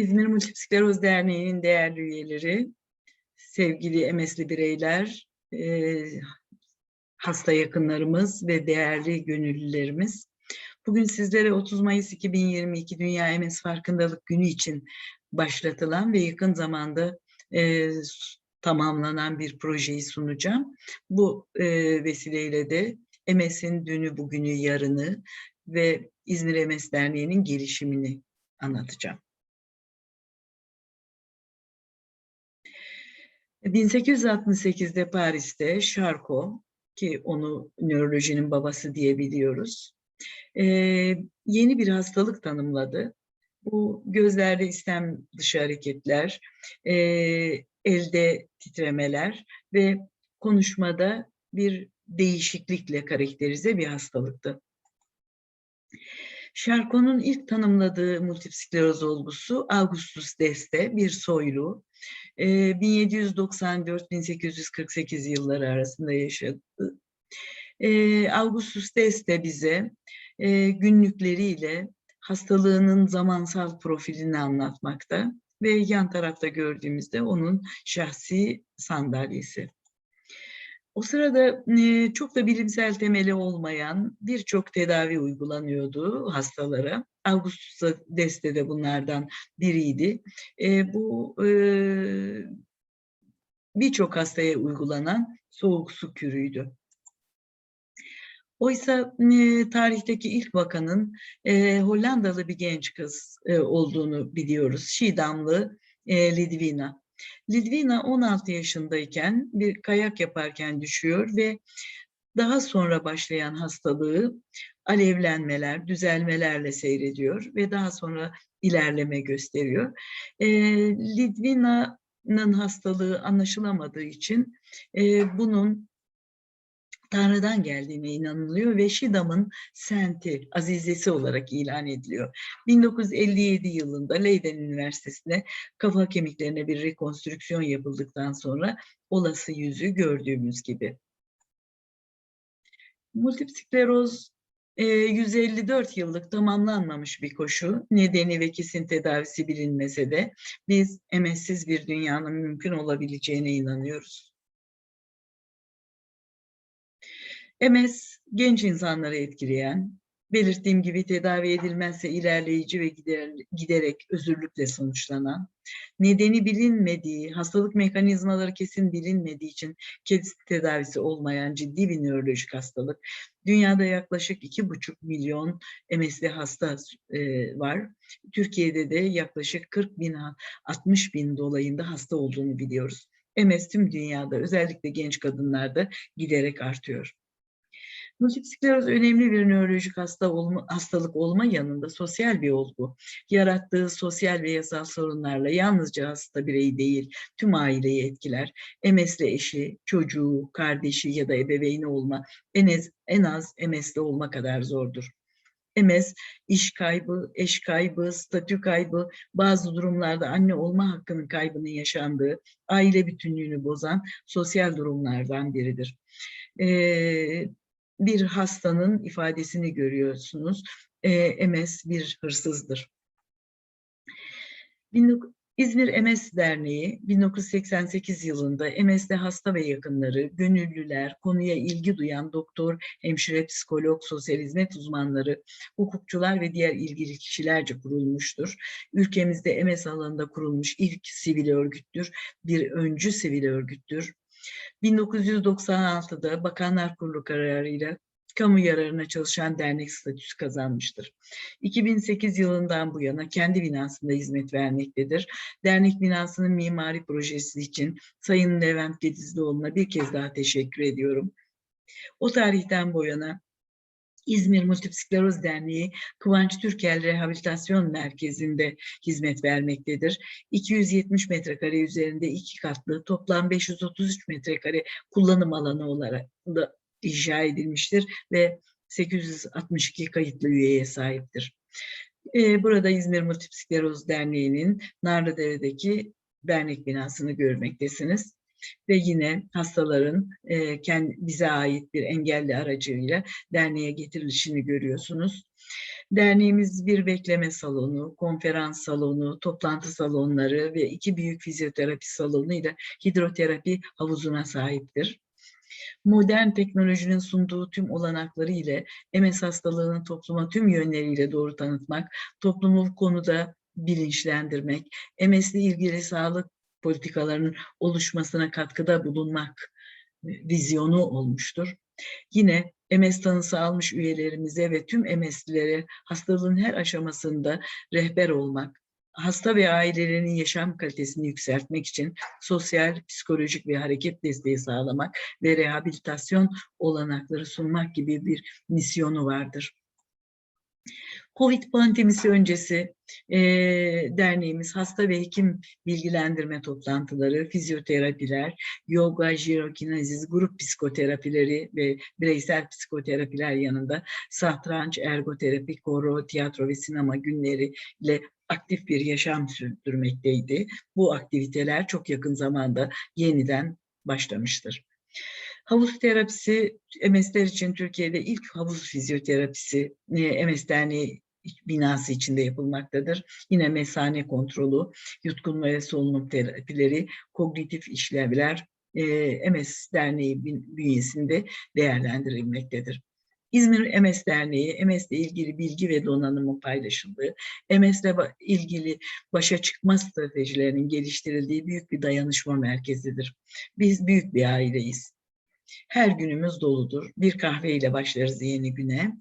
İzmir Multiskleroz Derneği'nin değerli üyeleri, sevgili emesli bireyler, e, hasta yakınlarımız ve değerli gönüllülerimiz. Bugün sizlere 30 Mayıs 2022 Dünya MS Farkındalık Günü için başlatılan ve yakın zamanda e, tamamlanan bir projeyi sunacağım. Bu e, vesileyle de MS'in dünü, bugünü, yarını ve İzmir MS Derneği'nin gelişimini anlatacağım. 1868'de Paris'te Charcot ki onu nörolojinin babası diyebiliyoruz. Ee, yeni bir hastalık tanımladı. Bu gözlerde istem dışı hareketler, e, elde titremeler ve konuşmada bir değişiklikle karakterize bir hastalıktı. Charcot'un ilk tanımladığı multiple olgusu Augustus Deste, bir soylu. 1794-1848 yılları arasında yaşadı. Augustus Deste bize günlükleriyle hastalığının zamansal profilini anlatmakta ve yan tarafta gördüğümüzde onun şahsi sandalyesi. O sırada e, çok da bilimsel temeli olmayan birçok tedavi uygulanıyordu hastalara. Augustus Deste de bunlardan biriydi. E, bu e, birçok hastaya uygulanan soğuk su kürüydü. Oysa e, tarihteki ilk vakanın e, Hollandalı bir genç kız e, olduğunu biliyoruz. Şidamlı e, Lidvina. Lidvina 16 yaşındayken bir kayak yaparken düşüyor ve daha sonra başlayan hastalığı alevlenmeler, düzelmelerle seyrediyor ve daha sonra ilerleme gösteriyor. E, Lidvina'nın hastalığı anlaşılamadığı için e, bunun Tanrı'dan geldiğine inanılıyor ve Şidam'ın senti, azizesi olarak ilan ediliyor. 1957 yılında Leiden Üniversitesi'nde kafa kemiklerine bir rekonstrüksiyon yapıldıktan sonra olası yüzü gördüğümüz gibi. Multiple skleroz 154 yıllık tamamlanmamış bir koşu. Nedeni ve kesin tedavisi bilinmese de biz MS'siz bir dünyanın mümkün olabileceğine inanıyoruz. MS genç insanları etkileyen, belirttiğim gibi tedavi edilmezse ilerleyici ve gider, giderek özürlükle sonuçlanan, nedeni bilinmediği, hastalık mekanizmaları kesin bilinmediği için kedi tedavisi olmayan ciddi bir nörolojik hastalık. Dünyada yaklaşık iki buçuk milyon MS'li hasta e, var. Türkiye'de de yaklaşık 40 bin, 60 bin dolayında hasta olduğunu biliyoruz. MS tüm dünyada özellikle genç kadınlarda giderek artıyor. Multiple skleroz önemli bir nörolojik hasta olma, hastalık olma yanında sosyal bir olgu. Yarattığı sosyal ve yasal sorunlarla yalnızca hasta bireyi değil, tüm aileyi etkiler. MS'li eşi, çocuğu, kardeşi ya da ebeveyni olma en az, en az MS'li olma kadar zordur. MS, iş kaybı, eş kaybı, statü kaybı, bazı durumlarda anne olma hakkının kaybının yaşandığı, aile bütünlüğünü bozan sosyal durumlardan biridir. Ee, bir hastanın ifadesini görüyorsunuz. E, MS bir hırsızdır. İzmir MS Derneği 1988 yılında MS'de hasta ve yakınları, gönüllüler, konuya ilgi duyan doktor, hemşire, psikolog, sosyal hizmet uzmanları, hukukçular ve diğer ilgili kişilerce kurulmuştur. Ülkemizde MS alanında kurulmuş ilk sivil örgüttür, bir öncü sivil örgüttür. 1996'da Bakanlar Kurulu kararıyla kamu yararına çalışan dernek statüsü kazanmıştır. 2008 yılından bu yana kendi binasında hizmet vermektedir. Dernek binasının mimari projesi için Sayın Levent Gedizlioğlu'na bir kez daha teşekkür ediyorum. O tarihten bu yana İzmir Multiple Derneği Kıvanç Türkel Rehabilitasyon Merkezi'nde hizmet vermektedir. 270 metrekare üzerinde iki katlı toplam 533 metrekare kullanım alanı olarak da icra edilmiştir ve 862 kayıtlı üyeye sahiptir. Burada İzmir Multiple Derneği'nin Narlıdere'deki dernek binasını görmektesiniz. Ve yine hastaların e, kendi, bize ait bir engelli aracıyla derneğe getirilişini görüyorsunuz. Derneğimiz bir bekleme salonu, konferans salonu, toplantı salonları ve iki büyük fizyoterapi salonu ile hidroterapi havuzuna sahiptir. Modern teknolojinin sunduğu tüm olanakları ile MS hastalığını topluma tüm yönleriyle doğru tanıtmak, toplumu bu konuda bilinçlendirmek, MS ile ilgili sağlık politikalarının oluşmasına katkıda bulunmak vizyonu olmuştur. Yine MS tanısı almış üyelerimize ve tüm MS'lilere hastalığın her aşamasında rehber olmak, hasta ve ailelerinin yaşam kalitesini yükseltmek için sosyal, psikolojik ve hareket desteği sağlamak ve rehabilitasyon olanakları sunmak gibi bir misyonu vardır. Covid pandemisi öncesi e, derneğimiz hasta ve hekim bilgilendirme toplantıları, fizyoterapiler, yoga, jirokinezis, grup psikoterapileri ve bireysel psikoterapiler yanında satranç, ergoterapi, koro, tiyatro ve sinema günleri ile aktif bir yaşam sürdürmekteydi. Bu aktiviteler çok yakın zamanda yeniden başlamıştır. Havuz terapisi MS'ler için Türkiye'de ilk havuz fizyoterapisi MS Derneği binası içinde yapılmaktadır. Yine mesane kontrolü, yutkunma ve solunum terapileri, kognitif işlevler e, MS Derneği bünyesinde değerlendirilmektedir. İzmir MS Derneği, MS ile ilgili bilgi ve donanımı paylaşıldığı, MS ile ilgili başa çıkma stratejilerinin geliştirildiği büyük bir dayanışma merkezidir. Biz büyük bir aileyiz. Her günümüz doludur. Bir kahveyle başlarız yeni güne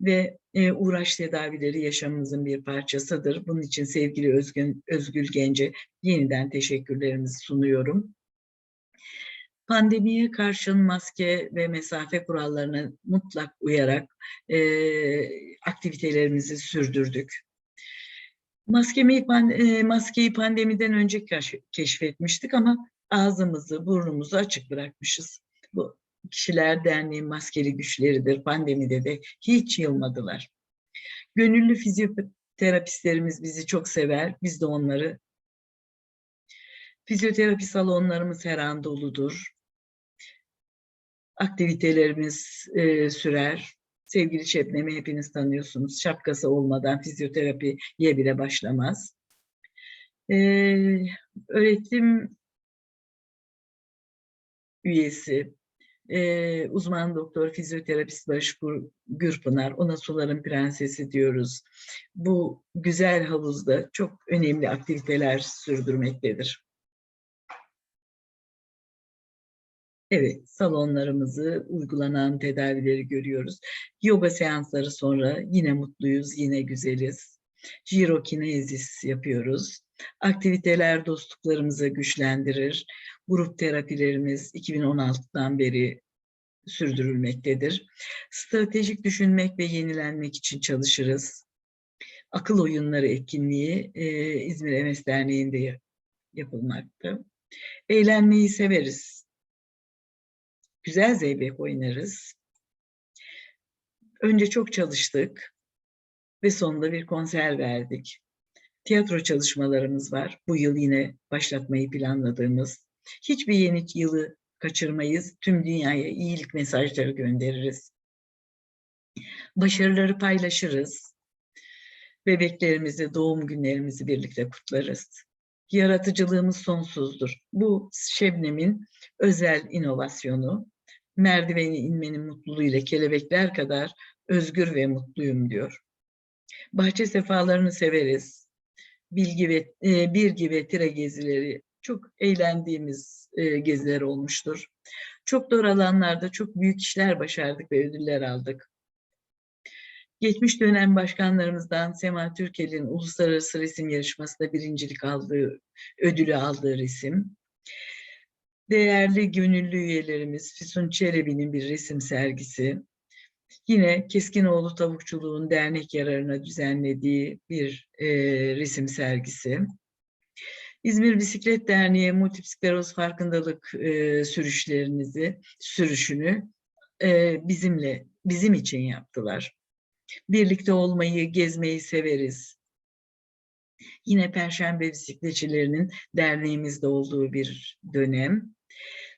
ve e, uğraş tedavileri yaşamımızın bir parçasıdır. Bunun için sevgili Özgün, Özgül Gence yeniden teşekkürlerimizi sunuyorum. Pandemiye karşın maske ve mesafe kurallarına mutlak uyarak e, aktivitelerimizi sürdürdük. Maskeyi, e, maskeyi pandemiden önce keşfetmiştik ama ağzımızı, burnumuzu açık bırakmışız. Bu Kişiler Derneği maskeli güçleridir. Pandemide de hiç yılmadılar. Gönüllü fizyoterapistlerimiz bizi çok sever. Biz de onları. Fizyoterapi salonlarımız her an doludur. Aktivitelerimiz e, sürer. Sevgili Şebnem'i hepiniz tanıyorsunuz. Şapkası olmadan fizyoterapiye bile başlamaz. Ee, öğretim üyesi, e, uzman doktor, fizyoterapist Barış Gürpınar, ona suların prensesi diyoruz. Bu güzel havuzda çok önemli aktiviteler sürdürmektedir. Evet, salonlarımızı, uygulanan tedavileri görüyoruz. Yoga seansları sonra yine mutluyuz, yine güzeliz. Jirokinezis yapıyoruz. Aktiviteler dostluklarımızı güçlendirir. Grup terapilerimiz 2016'dan beri sürdürülmektedir. Stratejik düşünmek ve yenilenmek için çalışırız. Akıl oyunları etkinliği e, İzmir MS Derneği'nde yapılmakta. Eğlenmeyi severiz. Güzel zeybek oynarız. Önce çok çalıştık ve sonunda bir konser verdik. Tiyatro çalışmalarımız var. Bu yıl yine başlatmayı planladığımız. Hiçbir yeni yılı kaçırmayız. Tüm dünyaya iyilik mesajları göndeririz. Başarıları paylaşırız. Bebeklerimizi, doğum günlerimizi birlikte kutlarız. Yaratıcılığımız sonsuzdur. Bu Şebnem'in özel inovasyonu. Merdiveni inmenin mutluluğuyla kelebekler kadar özgür ve mutluyum diyor. Bahçe sefalarını severiz. Bilgi ve e, bilgi ve tire gezileri çok eğlendiğimiz e, geziler olmuştur. Çok doğru alanlarda çok büyük işler başardık ve ödüller aldık. Geçmiş dönem başkanlarımızdan Sema Türkel'in uluslararası resim yarışmasında birincilik aldığı, ödülü aldığı resim. Değerli gönüllü üyelerimiz Füsun Çelebi'nin bir resim sergisi. Yine Keskinoğlu Tavukçuluğun dernek yararına düzenlediği bir e, resim sergisi. İzmir Bisiklet Derneği multiskleroz farkındalık e, sürüşlerinizi, sürüşünü e, bizimle, bizim için yaptılar. Birlikte olmayı, gezmeyi severiz. Yine Perşembe Bisikletçilerinin derneğimizde olduğu bir dönem.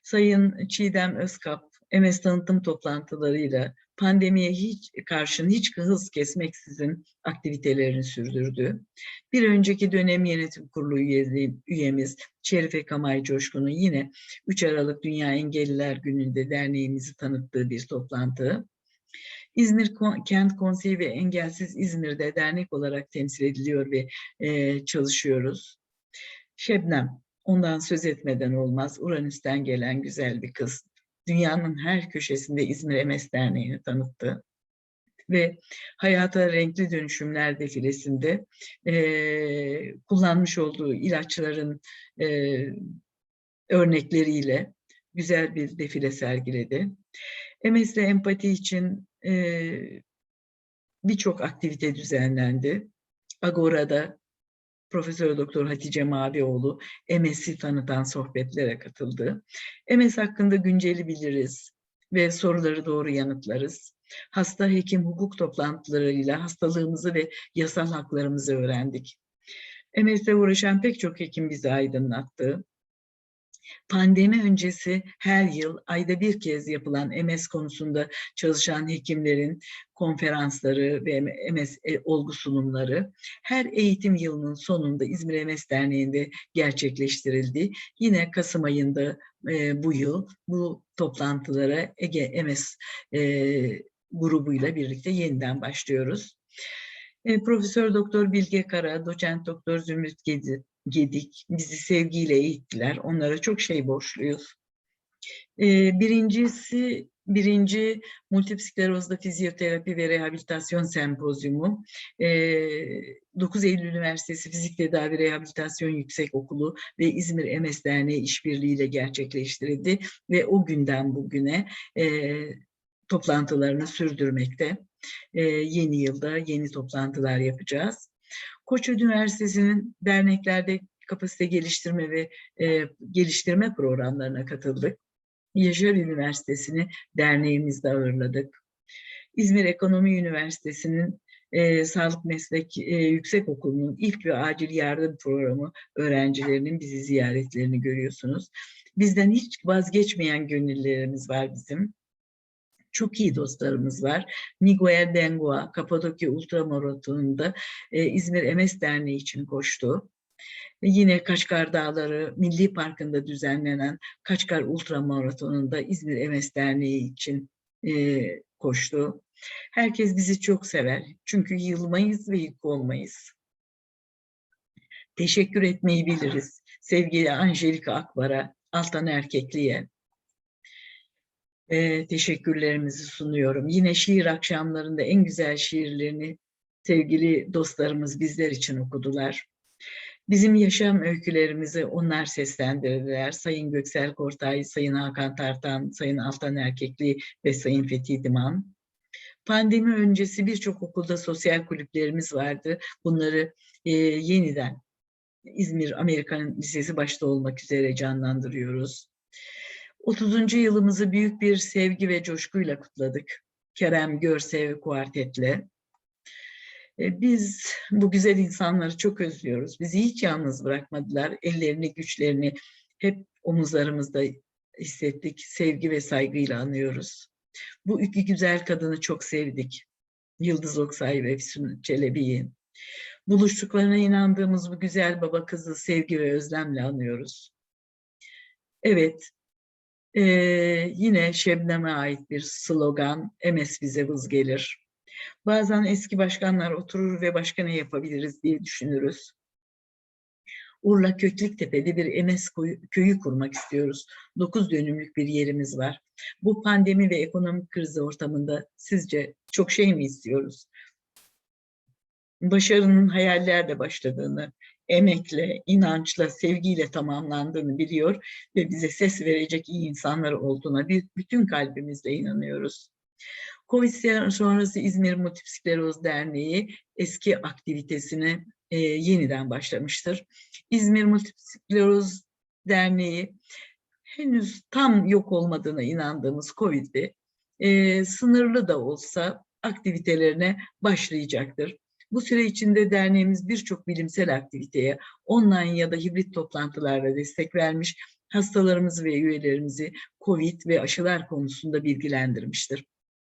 Sayın Çiğdem Özkap, MS tanıtım toplantılarıyla pandemiye hiç karşın hiç hız kesmeksizin aktivitelerini sürdürdü. Bir önceki dönem yönetim kurulu üyesi, üyemiz Şerife Kamay Coşkun'un yine 3 Aralık Dünya Engelliler Günü'nde derneğimizi tanıttığı bir toplantı. İzmir Kent Konseyi ve Engelsiz İzmir'de dernek olarak temsil ediliyor ve e, çalışıyoruz. Şebnem, ondan söz etmeden olmaz. Uranüs'ten gelen güzel bir kız. Dünyanın her köşesinde İzmir MS Derneği'ni tanıttı. Ve Hayata Renkli Dönüşümler defilesinde e, kullanmış olduğu ilaçların e, örnekleriyle güzel bir defile sergiledi. MS'le empati için e, birçok aktivite düzenlendi. Agora'da Profesör Doktor Hatice Mavioğlu MS'i tanıtan sohbetlere katıldı. MS hakkında günceli biliriz ve soruları doğru yanıtlarız. Hasta hekim hukuk toplantılarıyla hastalığımızı ve yasal haklarımızı öğrendik. MS'le uğraşan pek çok hekim bizi aydınlattı. Pandemi öncesi her yıl ayda bir kez yapılan MS konusunda çalışan hekimlerin konferansları ve MS e, olgu sunumları her eğitim yılının sonunda İzmir MS Derneği'nde gerçekleştirildi. Yine Kasım ayında e, bu yıl bu toplantılara Ege MS e, grubuyla birlikte yeniden başlıyoruz. E, Profesör Doktor Bilge Kara, Doçent Doktor Zümrüt Gedi, Gedik bizi sevgiyle eğittiler. Onlara çok şey borçluyuz. Ee, birincisi, birinci multipsklerozda fizyoterapi ve rehabilitasyon sempozyumu. 9 Eylül Üniversitesi Fizik Tedavi Rehabilitasyon Yüksek Okulu ve İzmir MS Derneği işbirliğiyle gerçekleştirildi ve o günden bugüne e, toplantılarını sürdürmekte. E, yeni yılda yeni toplantılar yapacağız. Koç Üniversitesi'nin derneklerde kapasite geliştirme ve e, geliştirme programlarına katıldık. Yaşar Üniversitesi'ni derneğimizde ağırladık. İzmir Ekonomi Üniversitesi'nin e, Sağlık Meslek e, Yüksek Okulu'nun ilk ve acil yardım programı öğrencilerinin bizi ziyaretlerini görüyorsunuz. Bizden hiç vazgeçmeyen gönüllerimiz var bizim çok iyi dostlarımız var. Miguel Dengua, Kapadokya Ultramaratonu'nda e, İzmir MS Derneği için koştu. E, yine Kaçkar Dağları Milli Parkı'nda düzenlenen Kaçkar Ultramaratonu'nda İzmir MS Derneği için e, koştu. Herkes bizi çok sever. Çünkü yılmayız ve yık olmayız. Teşekkür etmeyi biliriz. Sevgili Angelika Akbar'a, Altan Erkekli'ye, e, teşekkürlerimizi sunuyorum. Yine şiir akşamlarında en güzel şiirlerini sevgili dostlarımız bizler için okudular. Bizim yaşam öykülerimizi onlar seslendirdiler. Sayın Göksel Kortay, Sayın Hakan Tartan, Sayın Altan Erkekli ve Sayın Fethi Diman. Pandemi öncesi birçok okulda sosyal kulüplerimiz vardı. Bunları e, yeniden İzmir Amerikan Lisesi başta olmak üzere canlandırıyoruz. 30. yılımızı büyük bir sevgi ve coşkuyla kutladık. Kerem Görsev kuartetle. E, biz bu güzel insanları çok özlüyoruz. Bizi hiç yalnız bırakmadılar. Ellerini, güçlerini hep omuzlarımızda hissettik. Sevgi ve saygıyla anıyoruz. Bu iki güzel kadını çok sevdik. Yıldız Oksay ve Füsun Çelebi'yi. Buluştuklarına inandığımız bu güzel baba kızı sevgi ve özlemle anıyoruz. Evet, ee, yine Şebnem'e ait bir slogan, MS bize vız gelir. Bazen eski başkanlar oturur ve başka ne yapabiliriz diye düşünürüz. Urla Kökliktepe'de bir MS köyü kurmak istiyoruz. Dokuz dönümlük bir yerimiz var. Bu pandemi ve ekonomik kriz ortamında sizce çok şey mi istiyoruz? Başarının hayallerle başladığını, emekle, inançla, sevgiyle tamamlandığını biliyor ve bize ses verecek iyi insanlar olduğuna bir, bütün kalbimizle inanıyoruz. Covid sonrası İzmir Multiskleroz Derneği eski aktivitesine e, yeniden başlamıştır. İzmir Multiskleroz Derneği henüz tam yok olmadığına inandığımız Covid'de e, sınırlı da olsa aktivitelerine başlayacaktır. Bu süre içinde derneğimiz birçok bilimsel aktiviteye online ya da hibrit toplantılarla destek vermiş, hastalarımızı ve üyelerimizi COVID ve aşılar konusunda bilgilendirmiştir.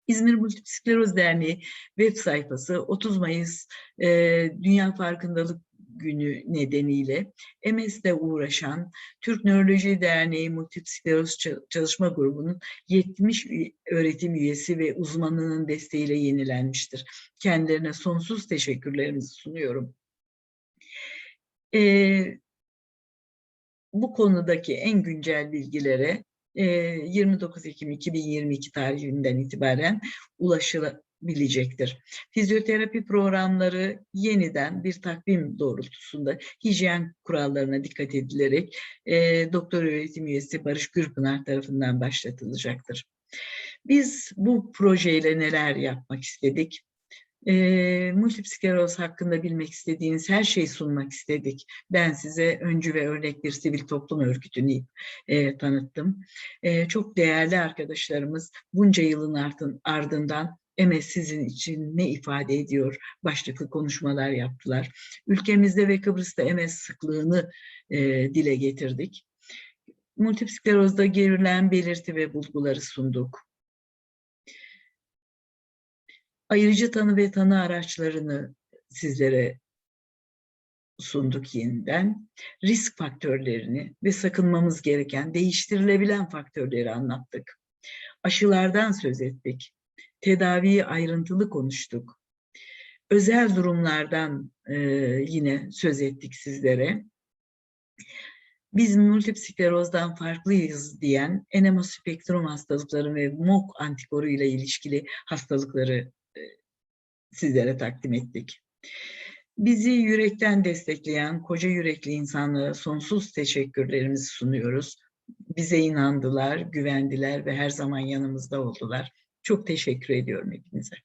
İzmir Multiskleroz Derneği web sayfası 30 Mayıs e, Dünya Farkındalık Günü nedeniyle MS'le uğraşan Türk Nöroloji Derneği Multiskleroz Çalışma Grubu'nun 70 öğretim üyesi ve uzmanının desteğiyle yenilenmiştir. Kendilerine sonsuz teşekkürlerimizi sunuyorum. Ee, bu konudaki en güncel bilgilere 29 Ekim 2022 tarihinden itibaren ulaşılabilecektir. Fizyoterapi programları yeniden bir takvim doğrultusunda hijyen kurallarına dikkat edilerek e, doktor öğretim üyesi Barış Gürpınar tarafından başlatılacaktır. Biz bu projeyle neler yapmak istedik? e, multipskleroz hakkında bilmek istediğiniz her şeyi sunmak istedik. Ben size öncü ve örnek bir sivil toplum örgütünü e, tanıttım. E, çok değerli arkadaşlarımız bunca yılın ardın, ardından MS sizin için ne ifade ediyor başlıklı konuşmalar yaptılar. Ülkemizde ve Kıbrıs'ta MS sıklığını e, dile getirdik. Multipsklerozda gerilen belirti ve bulguları sunduk ayırıcı tanı ve tanı araçlarını sizlere sunduk yeniden. Risk faktörlerini ve sakınmamız gereken değiştirilebilen faktörleri anlattık. Aşılardan söz ettik. Tedaviyi ayrıntılı konuştuk. Özel durumlardan e, yine söz ettik sizlere. Biz multipsklerozdan farklıyız diyen enema spektrum hastalıkları ve MOK antikoru ile ilişkili hastalıkları sizlere takdim ettik. Bizi yürekten destekleyen koca yürekli insanlara sonsuz teşekkürlerimizi sunuyoruz. Bize inandılar, güvendiler ve her zaman yanımızda oldular. Çok teşekkür ediyorum hepinize.